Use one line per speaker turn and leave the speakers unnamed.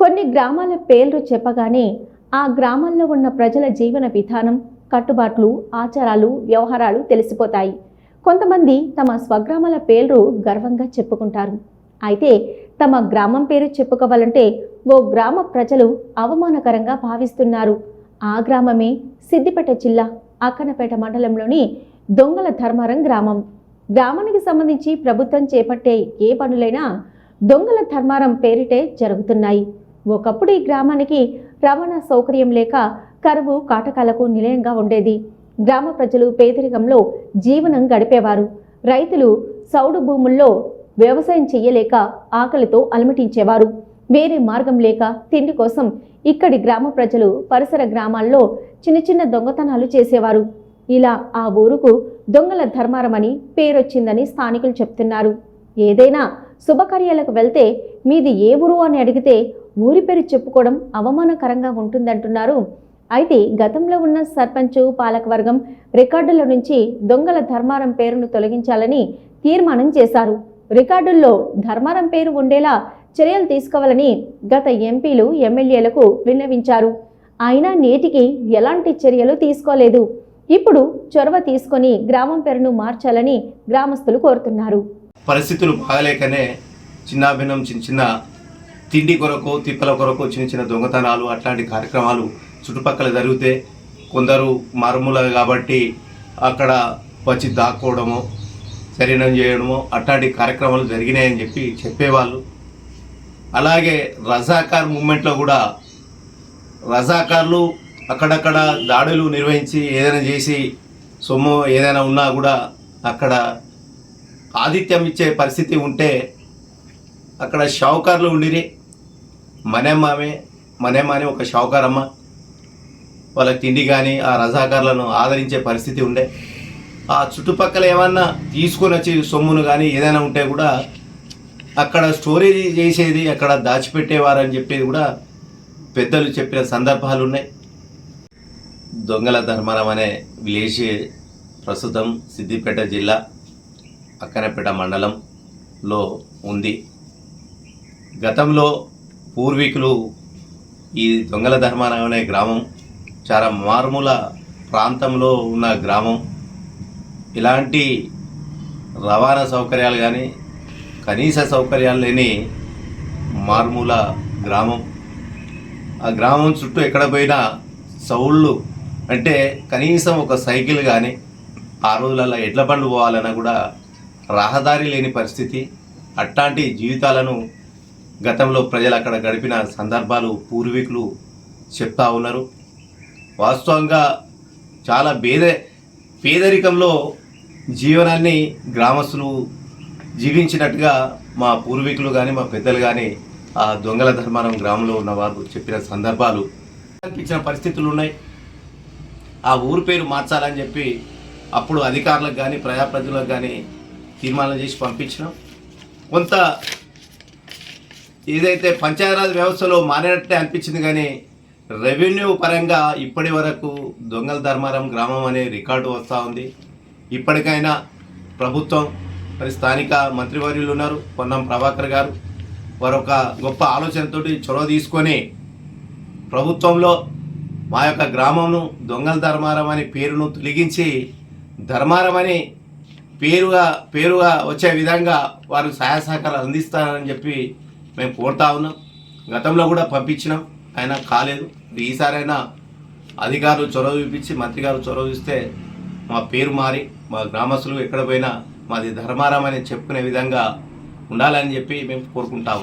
కొన్ని గ్రామాల పేర్లు చెప్పగానే ఆ గ్రామాల్లో ఉన్న ప్రజల జీవన విధానం కట్టుబాట్లు ఆచారాలు వ్యవహారాలు తెలిసిపోతాయి. కొంతమంది తమ స్వగ్రామాల పేర్లు గర్వంగా చెప్పుకుంటారు. అయితే తమ గ్రామం పేరు చెప్పుకోవాలంటే ఓ గ్రామ ప్రజలు అవమానకరంగా భావిస్తున్నారు. ఆ గ్రామమే సిద్దిపేట జిల్లా అక్కనపేట మండలంలోని దొంగల ధర్మారం గ్రామం. గ్రామానికి సంబంధించి ప్రభుత్వం చేపట్టే ఏ పనులైనా దొంగల ధర్మారం పేరిటే జరుగుతున్నాయి. ఒకప్పుడు ఈ గ్రామానికి రవాణా సౌకర్యం లేక కరువు కాటకాలకు నిలయంగా ఉండేది. గ్రామ ప్రజలు పేదరికంలో జీవనం గడిపేవారు. రైతులు సౌడు భూముల్లో వ్యవసాయం చెయ్యలేక ఆకలితో అలమటించేవారు. వేరే మార్గం లేక తిండి కోసం ఇక్కడి గ్రామ ప్రజలు పరిసర గ్రామాల్లో చిన్న చిన్న దొంగతనాలు చేసేవారు. ఇలా ఆ ఊరుకు దొంగల ధర్మారమని పేరొచ్చిందని స్థానికులు చెప్తున్నారు. ఏదైనా శుభకార్యాలకు వెళ్తే మీది ఏ ఊరు? అని అడిగితే ఊరి పేరు చెప్పుకోవడం అవమానకరంగా ఉంటుందంటున్నారు. అయితే గతంలో ఉన్న సర్పంచ్ పాలకవర్గం రికార్డుల నుంచి దొంగల ధర్మారం పేరును తొలగించాలని తీర్మానం చేశారు. రికార్డుల్లో ధర్మారం పేరు ఉండేలా చర్యలు తీసుకోవాలని గత ఎంపీలు ఎమ్మెల్యేలకు విన్నవించారు. అయినా నేటికి ఎలాంటి చర్యలు తీసుకోలేదు. ఇప్పుడు చొరవ తీసుకొని గ్రామం పేరును మార్చాలని గ్రామస్తులు కోరుతున్నారు.
పరిస్థితులు బాగలేకనే చిన్నాభిన్నం చిన్న చిన్న తిండి కొరకు తిప్పల కొరకు చిన్న చిన్న దొంగతనాలు అట్లాంటి కార్యక్రమాలు చుట్టుపక్కల జరిగితే కొందరు మారుమూల కాబట్టి అక్కడ వచ్చి దాక్కోవడము శరీరం చేయడము అట్లాంటి కార్యక్రమాలు జరిగినాయని చెప్పి చెప్పేవాళ్ళు. అలాగే రజాకార్ మూమెంట్లో కూడా రజాకార్లు అక్కడక్కడ దాడులు నిర్వహించి ఏదైనా చేసి సొమ్ము ఏదైనా ఉన్నా కూడా అక్కడ ఆతిథ్యం ఇచ్చే పరిస్థితి ఉంటే అక్కడ షావుకార్లు ఉండిరి. మనేమ్మామే మనేమ్మ అని ఒక షావుకారమ్మ. వాళ్ళ తిండి కానీ ఆ రజాకారులను ఆదరించే పరిస్థితి ఉండే. ఆ చుట్టుపక్కల ఏమన్నా తీసుకొని వచ్చి సొమ్మును కానీ ఏదైనా ఉంటే కూడా అక్కడ స్టోరేజ్ చేసేది అక్కడ దాచిపెట్టేవారని చెప్పేది కూడా పెద్దలు చెప్పిన సందర్భాలు ఉన్నాయి దొంగల ధర్మరం అనే విలేజ్ ప్రస్తుతం సిద్దిపేట జిల్లా అక్కనపేట మండలంలో ఉంది. గతంలో పూర్వీకులు ఈ దొంగల ధర్మారం అనే గ్రామం చాలా మారుమూల ప్రాంతంలో ఉన్న గ్రామం. ఇలాంటి రవాణా సౌకర్యాలు కానీ కనీస సౌకర్యాలు లేని మారుమూల గ్రామం. ఆ గ్రామం చుట్టూ ఎక్కడ పోయినా సౌళ్ళు అంటే కనీసం ఒక సైకిల్ కానీ ఆ రోజులలో ఎడ్ల బండ్లు పోవాలన్నా కూడా రహదారి లేని పరిస్థితి. అట్లాంటి జీవితాలను గతంలో ప్రజలు అక్కడ గడిపిన సందర్భాలు పూర్వీకులు చెప్తా ఉన్నారు. వాస్తవంగా చాలా పేద పేదరికంలో జీవనాన్ని గ్రామస్తులు జీవించినట్టుగా మా పూర్వీకులు కానీ మా పెద్దలు కానీ ఆ దొంగల ధర్మానం గ్రామంలో ఉన్న వారు చెప్పిన సందర్భాలు అనిపించిన పరిస్థితులు ఉన్నాయి. ఆ ఊరు పేరు మార్చాలని చెప్పి అప్పుడు అధికారులకు కానీ ప్రజాప్రతినిధులకు కానీ తీర్మానం చేసి పంపించినాం. కొంత ఏదైతే పంచాయరాజ్ వ్యవస్థలో మారినట్టే అనిపించింది కానీ రెవెన్యూ పరంగా ఇప్పటి వరకు దొంగల ధర్మారం గ్రామం అనే రికార్డు వస్తూ ఉంది. ఇప్పటికైనా ప్రభుత్వం మరి స్థానిక మంత్రివర్యులు ఉన్నారు పొన్నం ప్రభాకర్ గారు. వారు ఒక గొప్ప ఆలోచనతోటి చొరవ తీసుకొని ప్రభుత్వంలో మా యొక్క గ్రామంను దొంగల ధర్మారం అనే పేరును తొలగించి ధర్మారం అని పేరుగా పేరుగా వచ్చే విధంగా వారు సహాయ సహకారాలు అందిస్తారని చెప్పి మేము కోరుతా ఉన్నాం. గతంలో కూడా పంపించినాం అయినా కాలేదు. ఈసారైనా అధికారులు చొరవ చూపించి మంత్రి గారు చొరవ చూస్తే మా పేరు మారి మా గ్రామస్తులు ఎక్కడ పోయినా మాది ధర్మారం అని చెప్పుకునే విధంగా ఉండాలని చెప్పి మేము కోరుకుంటాము